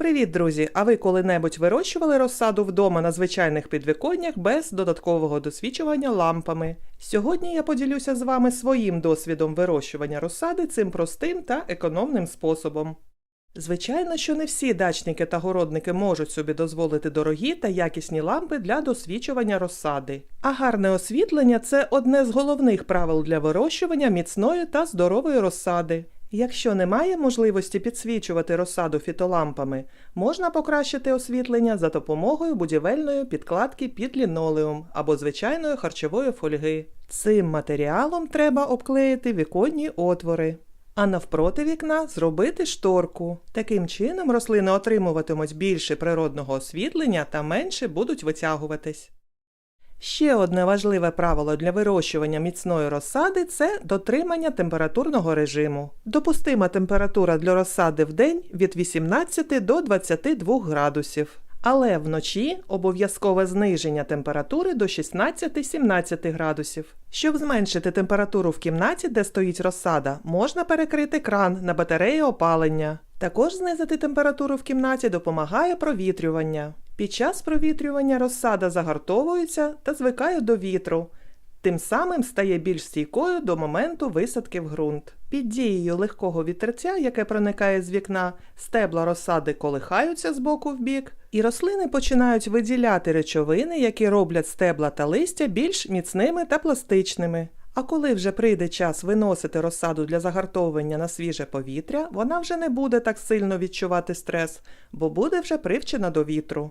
Привіт, друзі! А ви коли-небудь вирощували розсаду вдома на звичайних підвіконнях без додаткового досвідчування лампами? Сьогодні я поділюся з вами своїм досвідом вирощування розсади цим простим та економним способом. Звичайно, що не всі дачники та городники можуть собі дозволити дорогі та якісні лампи для досвічування розсади. А гарне освітлення це одне з головних правил для вирощування міцної та здорової розсади. Якщо немає можливості підсвічувати розсаду фітолампами, можна покращити освітлення за допомогою будівельної підкладки під лінолеум або звичайної харчової фольги. Цим матеріалом треба обклеїти віконні отвори. А навпроти вікна зробити шторку. Таким чином рослини отримуватимуть більше природного освітлення та менше будуть витягуватись. Ще одне важливе правило для вирощування міцної розсади це дотримання температурного режиму. Допустима температура для розсади в день від 18 до 22 градусів. Але вночі обов'язкове зниження температури до 16-17 градусів. Щоб зменшити температуру в кімнаті, де стоїть розсада, можна перекрити кран на батареї опалення. Також знизити температуру в кімнаті допомагає провітрювання. Під час провітрювання розсада загартовується та звикає до вітру. Тим самим стає більш стійкою до моменту висадки в ґрунт. Під дією легкого вітерця, яке проникає з вікна, стебла розсади колихаються з боку в бік, і рослини починають виділяти речовини, які роблять стебла та листя більш міцними та пластичними. А коли вже прийде час виносити розсаду для загартовування на свіже повітря, вона вже не буде так сильно відчувати стрес, бо буде вже привчена до вітру.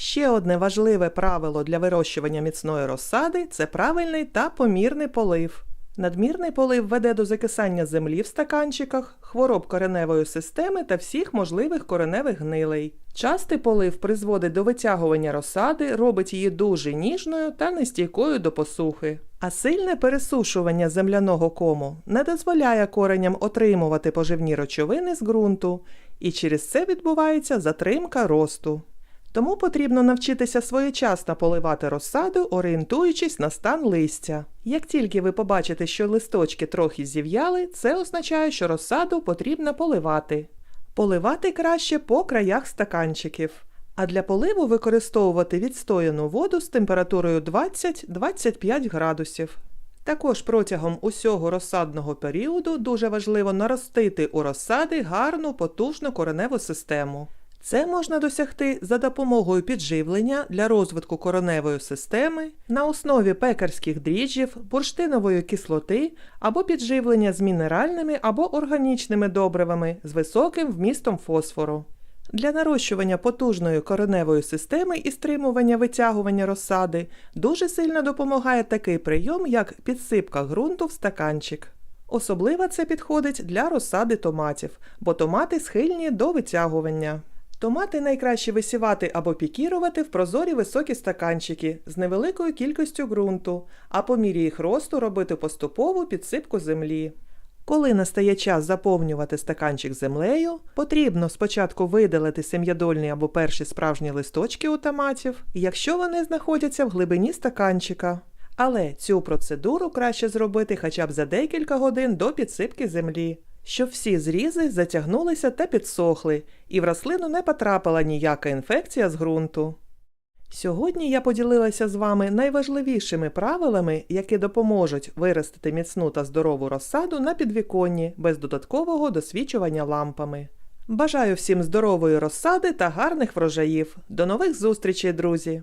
Ще одне важливе правило для вирощування міцної розсади це правильний та помірний полив. Надмірний полив веде до закисання землі в стаканчиках, хвороб кореневої системи та всіх можливих кореневих гнилей. Частий полив призводить до витягування розсади, робить її дуже ніжною та нестійкою до посухи. А сильне пересушування земляного кому не дозволяє кореням отримувати поживні речовини з ґрунту, і через це відбувається затримка росту. Тому потрібно навчитися своєчасно поливати розсаду, орієнтуючись на стан листя. Як тільки ви побачите, що листочки трохи зів'яли, це означає, що розсаду потрібно поливати. Поливати краще по краях стаканчиків. А для поливу використовувати відстояну воду з температурою 20-25 градусів. Також протягом усього розсадного періоду дуже важливо наростити у розсади гарну потужну кореневу систему. Це можна досягти за допомогою підживлення для розвитку короневої системи на основі пекарських дріжджів, бурштинової кислоти або підживлення з мінеральними або органічними добривами з високим вмістом фосфору. Для нарощування потужної кореневої системи і стримування витягування розсади дуже сильно допомагає такий прийом, як підсипка ґрунту в стаканчик. Особливо це підходить для розсади томатів, бо томати схильні до витягування. Томати найкраще висівати або пікірувати в прозорі високі стаканчики з невеликою кількістю ґрунту, а по мірі їх росту робити поступову підсипку землі. Коли настає час заповнювати стаканчик землею, потрібно спочатку видалити сем'ядольні або перші справжні листочки у томатів, якщо вони знаходяться в глибині стаканчика. Але цю процедуру краще зробити хоча б за декілька годин до підсипки землі, щоб всі зрізи затягнулися та підсохли, і в рослину не потрапила ніяка інфекція з ґрунту. Сьогодні я поділилася з вами найважливішими правилами, які допоможуть виростити міцну та здорову розсаду на підвіконні без додаткового досвідчування лампами. Бажаю всім здорової розсади та гарних врожаїв. До нових зустрічей, друзі!